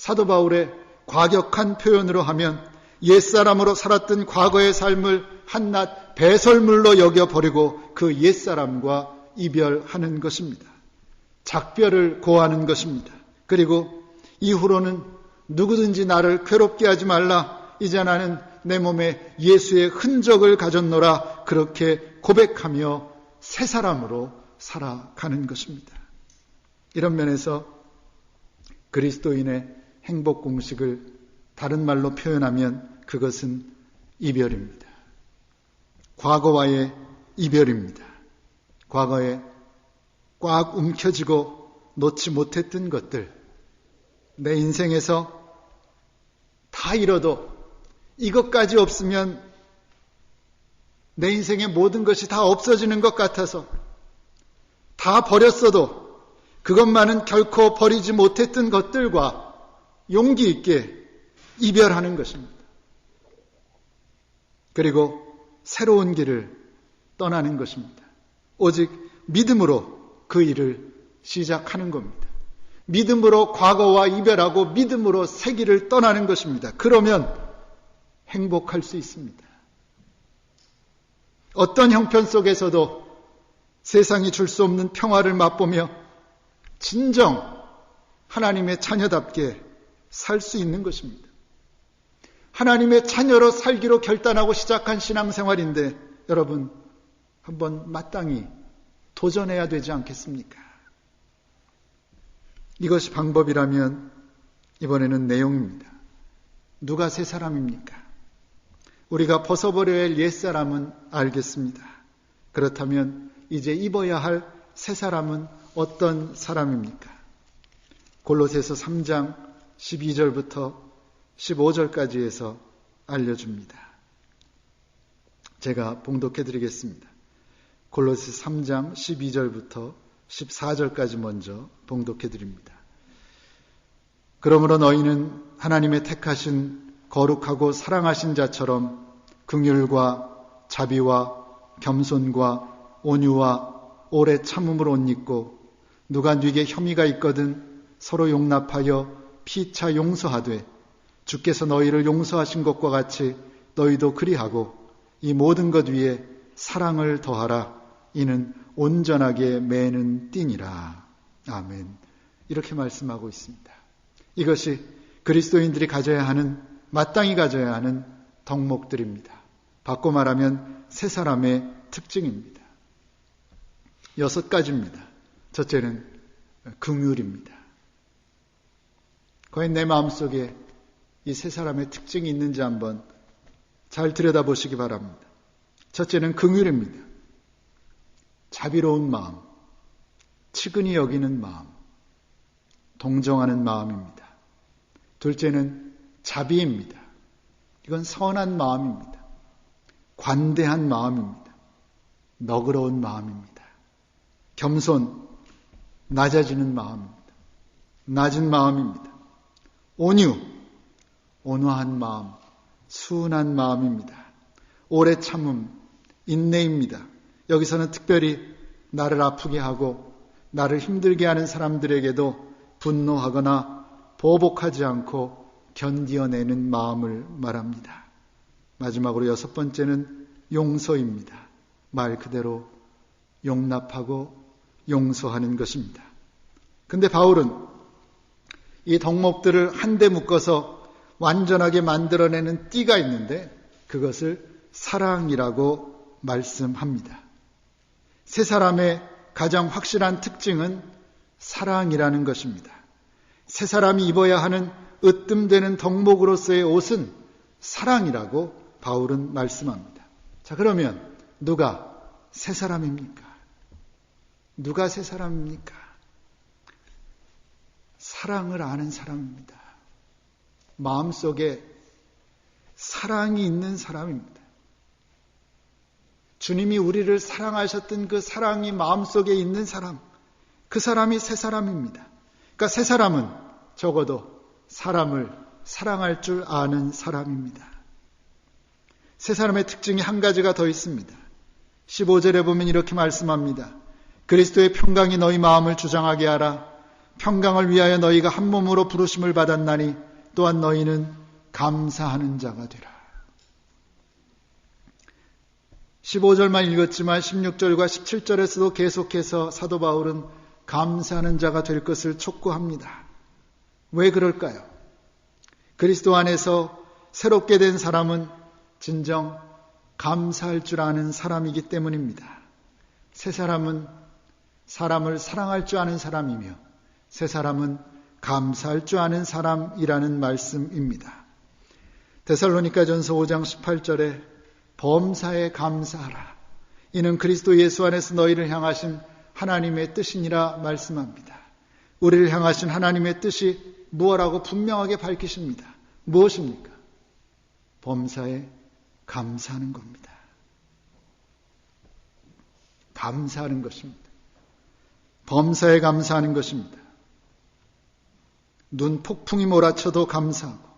사도 바울의 과격한 표현으로 하면 옛사람으로 살았던 과거의 삶을 한낱 배설물로 여겨버리고 그 옛사람과 이별하는 것입니다. 작별을 고하는 것입니다. 그리고 이후로는 누구든지 나를 괴롭게 하지 말라. 이제 나는 내 몸에 예수의 흔적을 가졌노라. 그렇게 고백하며 새 사람으로 살아가는 것입니다. 이런 면에서 그리스도인의 행복 공식을 다른 말로 표현하면 그것은 이별입니다. 과거와의 이별입니다. 과거에 꽉 움켜쥐고 놓지 못했던 것들, 내 인생에서 다 잃어도 이것까지 없으면 내 인생의 모든 것이 다 없어지는 것 같아서 다 버렸어도 그것만은 결코 버리지 못했던 것들과 용기 있게 이별하는 것입니다. 그리고 새로운 길을 떠나는 것입니다. 오직 믿음으로 그 일을 시작하는 겁니다. 믿음으로 과거와 이별하고 믿음으로 새 길을 떠나는 것입니다. 그러면 행복할 수 있습니다. 어떤 형편 속에서도 세상이 줄 수 없는 평화를 맛보며 진정 하나님의 자녀답게 살 수 있는 것입니다. 하나님의 자녀로 살기로 결단하고 시작한 신앙생활인데 여러분 한번 마땅히 도전해야 되지 않겠습니까? 이것이 방법이라면 이번에는 내용입니다. 누가 새 사람입니까? 우리가 벗어버려야 할 옛사람은 알겠습니다. 그렇다면 이제 입어야 할 새 사람은 어떤 사람입니까? 골로새서 3장 12절부터 15절까지 해서 알려줍니다. 제가 봉독해 드리겠습니다. 골로새 3장 12절부터 14절까지 먼저 봉독해 드립니다. 그러므로 너희는 하나님의 택하신 거룩하고 사랑하신 자처럼 긍휼과 자비와 겸손과 온유와 오래 참음을 옷 입고 누가 네게 혐의가 있거든 서로 용납하여 피차 용서하되 주께서 너희를 용서하신 것과 같이 너희도 그리하고 이 모든 것 위에 사랑을 더하라 이는 온전하게 매는 띠니라 아멘 이렇게 말씀하고 있습니다. 이것이 그리스도인들이 가져야 하는 마땅히 가져야 하는 덕목들입니다. 바꿔 말하면 세 사람의 특징입니다. 여섯 가지입니다. 첫째는 긍휼입니다. 과연 내 마음속에 이 세 사람의 특징이 있는지 한번 잘 들여다보시기 바랍니다. 첫째는 긍휼입니다. 자비로운 마음, 치근히 여기는 마음, 동정하는 마음입니다. 둘째는 자비입니다. 이건 선한 마음입니다. 관대한 마음입니다. 너그러운 마음입니다. 겸손, 낮아지는 마음입니다. 낮은 마음입니다. 온유, 온화한 마음, 순한 마음입니다. 오래 참음, 인내입니다. 여기서는 특별히 나를 아프게 하고 나를 힘들게 하는 사람들에게도 분노하거나 보복하지 않고 견디어내는 마음을 말합니다. 마지막으로 여섯 번째는 용서입니다. 말 그대로 용납하고 용서하는 것입니다. 근데 바울은 이 덕목들을 한데 묶어서 완전하게 만들어내는 띠가 있는데 그것을 사랑이라고 말씀합니다. 세 사람의 가장 확실한 특징은 사랑이라는 것입니다. 세 사람이 입어야 하는 으뜸되는 덕목으로서의 옷은 사랑이라고 바울은 말씀합니다. 자, 그러면 누가 새 사람입니까? 누가 새 사람입니까? 사랑을 아는 사람입니다. 마음속에 사랑이 있는 사람입니다. 주님이 우리를 사랑하셨던 그 사랑이 마음속에 있는 사람, 그 사람이 새 사람입니다. 그러니까 새 사람은 적어도 사람을 사랑할 줄 아는 사람입니다. 새 사람의 특징이 한 가지가 더 있습니다. 15절에 보면 이렇게 말씀합니다. 그리스도의 평강이 너희 마음을 주장하게 하라. 평강을 위하여 너희가 한 몸으로 부르심을 받았나니 또한 너희는 감사하는 자가 되라. 15절만 읽었지만 16절과 17절에서도 계속해서 사도 바울은 감사하는 자가 될 것을 촉구합니다. 왜 그럴까요? 그리스도 안에서 새롭게 된 사람은 진정 감사할 줄 아는 사람이기 때문입니다. 새 사람은 사람을 사랑할 줄 아는 사람이며 새 사람은 감사할 줄 아는 사람이라는 말씀입니다. 데살로니가 전서 5장 18절에 범사에 감사하라. 이는 그리스도 예수 안에서 너희를 향하신 하나님의 뜻이니라 말씀합니다. 우리를 향하신 하나님의 뜻이 무엇라고 분명하게 밝히십니다. 무엇입니까? 범사에 감사하는 겁니다. 감사하는 것입니다. 범사에 감사하는 것입니다. 눈 폭풍이 몰아쳐도 감사하고,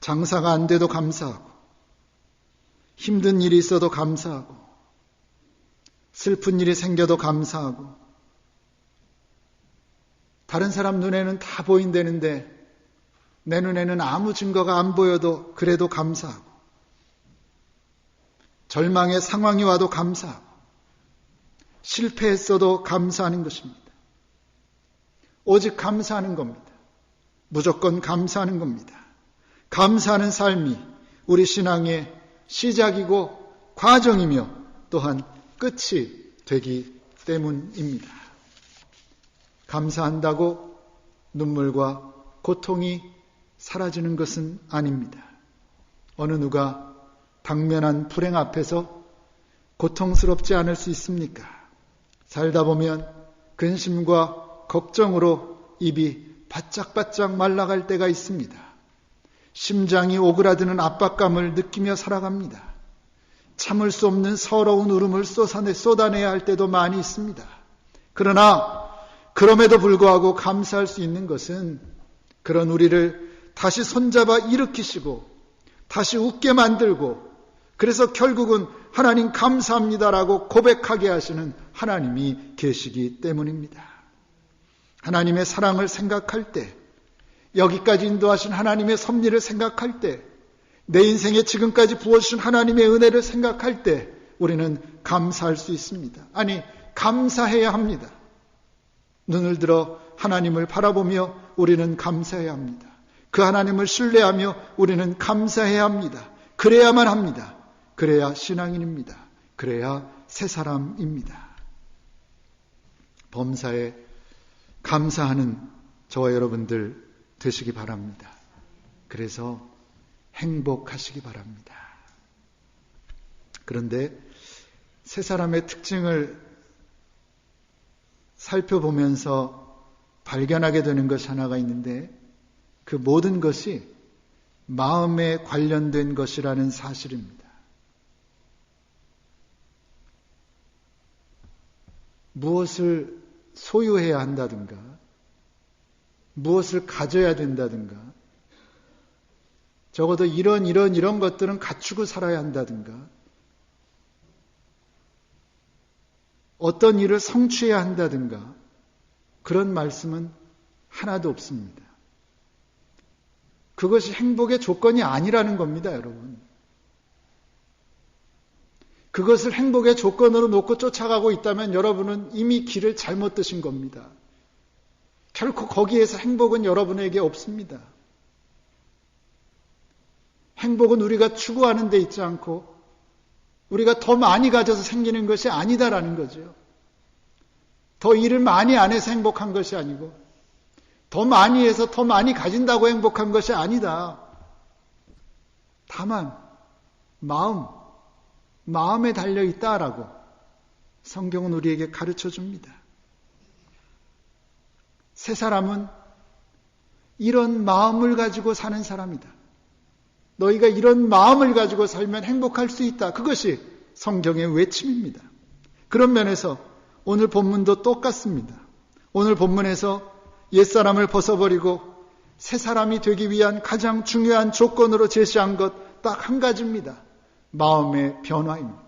장사가 안 돼도 감사하고, 힘든 일이 있어도 감사하고, 슬픈 일이 생겨도 감사하고, 다른 사람 눈에는 다 보인다는데 내 눈에는 아무 증거가 안 보여도 그래도 감사하고, 절망의 상황이 와도 감사하고, 실패했어도 감사하는 것입니다. 오직 감사하는 겁니다. 무조건 감사하는 겁니다. 감사하는 삶이 우리 신앙의 시작이고 과정이며 또한 끝이 되기 때문입니다. 감사한다고 눈물과 고통이 사라지는 것은 아닙니다. 어느 누가 당면한 불행 앞에서 고통스럽지 않을 수 있습니까? 살다 보면 근심과 걱정으로 입이 바짝바짝 말라갈 때가 있습니다. 심장이 오그라드는 압박감을 느끼며 살아갑니다. 참을 수 없는 서러운 울음을 쏟아내, 쏟아내야 할 때도 많이 있습니다. 그러나 그럼에도 불구하고 감사할 수 있는 것은 그런 우리를 다시 손잡아 일으키시고 다시 웃게 만들고 그래서 결국은 하나님 감사합니다라고 고백하게 하시는 하나님이 계시기 때문입니다. 하나님의 사랑을 생각할 때, 여기까지 인도하신 하나님의 섭리를 생각할 때, 내 인생에 지금까지 부어주신 하나님의 은혜를 생각할 때, 우리는 감사할 수 있습니다. 아니, 감사해야 합니다. 눈을 들어 하나님을 바라보며 우리는 감사해야 합니다. 그 하나님을 신뢰하며 우리는 감사해야 합니다. 그래야만 합니다. 그래야 신앙인입니다. 그래야 새 사람입니다. 범사에 감사하는 저와 여러분들 되시기 바랍니다. 그래서 행복하시기 바랍니다. 그런데 새 사람의 특징을 살펴보면서 발견하게 되는 것이 하나가 있는데 그 모든 것이 마음에 관련된 것이라는 사실입니다. 무엇을 소유해야 한다든가, 무엇을 가져야 된다든가, 적어도 이런 이런 이런 것들은 갖추고 살아야 한다든가, 어떤 일을 성취해야 한다든가, 그런 말씀은 하나도 없습니다. 그것이 행복의 조건이 아니라는 겁니다, 여러분. 그것을 행복의 조건으로 놓고 쫓아가고 있다면 여러분은 이미 길을 잘못 드신 겁니다. 결코 거기에서 행복은 여러분에게 없습니다. 행복은 우리가 추구하는 데 있지 않고 우리가 더 많이 가져서 생기는 것이 아니다라는 거죠. 더 일을 많이 안 해서 행복한 것이 아니고 더 많이 해서 더 많이 가진다고 행복한 것이 아니다. 다만 마음, 마음에 달려 있다라고 성경은 우리에게 가르쳐 줍니다. 새 사람은 이런 마음을 가지고 사는 사람이다. 너희가 이런 마음을 가지고 살면 행복할 수 있다. 그것이 성경의 외침입니다. 그런 면에서 오늘 본문도 똑같습니다. 오늘 본문에서 옛사람을 벗어버리고 새 사람이 되기 위한 가장 중요한 조건으로 제시한 것 딱 한 가지입니다. 마음의 변화입니다.